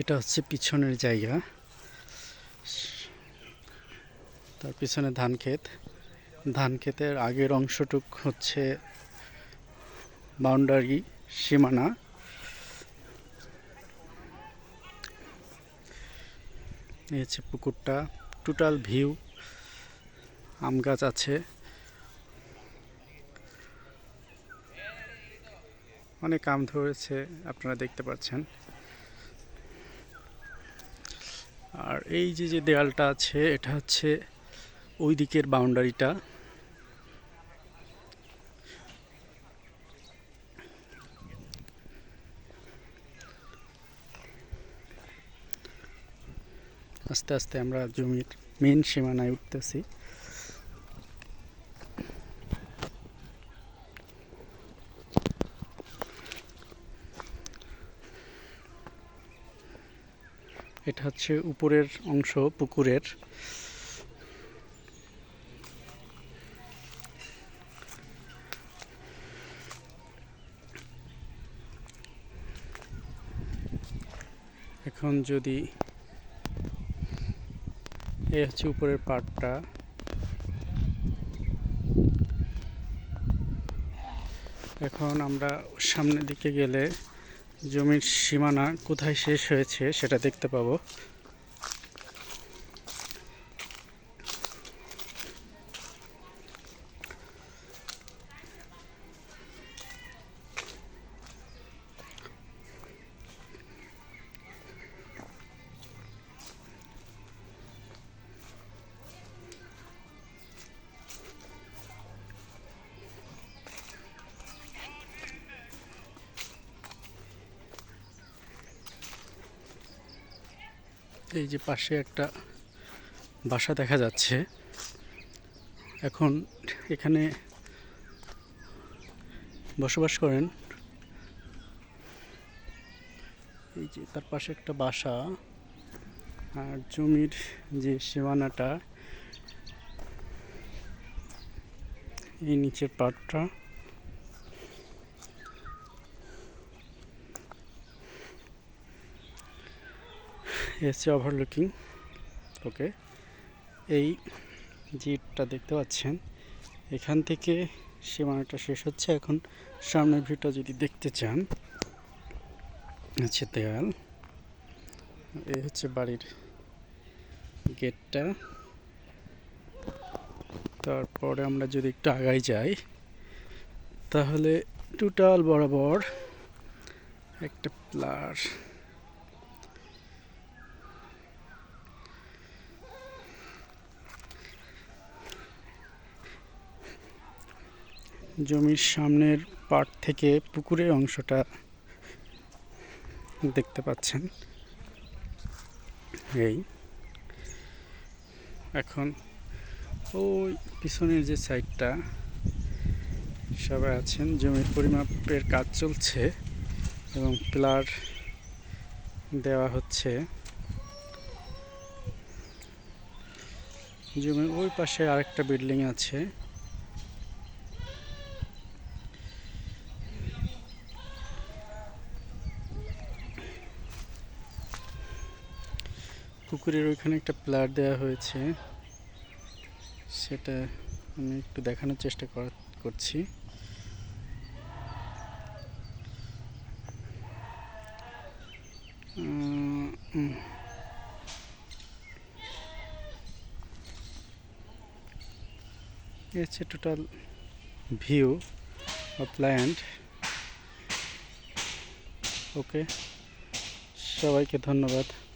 এটা হচ্ছে পিছনের জায়গা। তার পিছনে ধান ক্ষেত। ধান ক্ষেতের আগের অংশটুক হচ্ছে বাউন্ডারি সীমানা। এই হচ্ছে পুকুরটা। টোটাল ভিউ আম গাছ আছে। অনেক আম ধরেছে, আপনারা দেখতে পাচ্ছেন আর এই যে যে দেয়ালটা আছে, এটা হচ্ছে ওই দিকের বাউন্ডারিটা। আস্তে আস্তে আমরা জমির মেন সীমানায় উঠতেছি। এটা হচ্ছে উপরের অংশ, পুকুরের। এখন যদি এ হচ্ছে উপরের পাটটা। এখন আমরা সামনের দিকে গেলে জমির সীমানা কোথায় শেষ হয়েছে সেটা দেখতে পাবো। এই যে পাশে একটা বাসা দেখা যাচ্ছে। এখন এখানে বসবাস করেন। এই যে তার পাশে একটা বাসা। আর জমির যে সীমানাটা, এই নিচের পাটটা। এসছে ওভারলুকিং ওকে এই জিটটা দেখতে পাচ্ছেন। এখান থেকে সীমানাটা শেষ হচ্ছে। এখন সামনের ভিউটা যদি দেখতে চান আছে দেয়াল। এই হচ্ছে বাড়ির গেটটা। তারপরে আমরা যদি একটু আগাই যাই, তাহলে টোটাল বরাবর একটা প্লার জমির সামনের পাট থেকে পুকুরের অংশটা দেখতে পাচ্ছেন। এই। এখন ওই পিছনের যে সাইডটা, সবাই আছেন, জমির পরিমাপের কাজ চলছে এবং পিলার দেওয়া হচ্ছে। জমির ওই পাশে আরেকটা বিল্ডিং আছে। পুকুরের ওইখানে একটা প্লার দেওয়া হয়েছে। সেটা আমি একটু দেখানোর চেষ্টা কর- করছি। হচ্ছে total view of land okay সবাইকে ধন্যবাদ।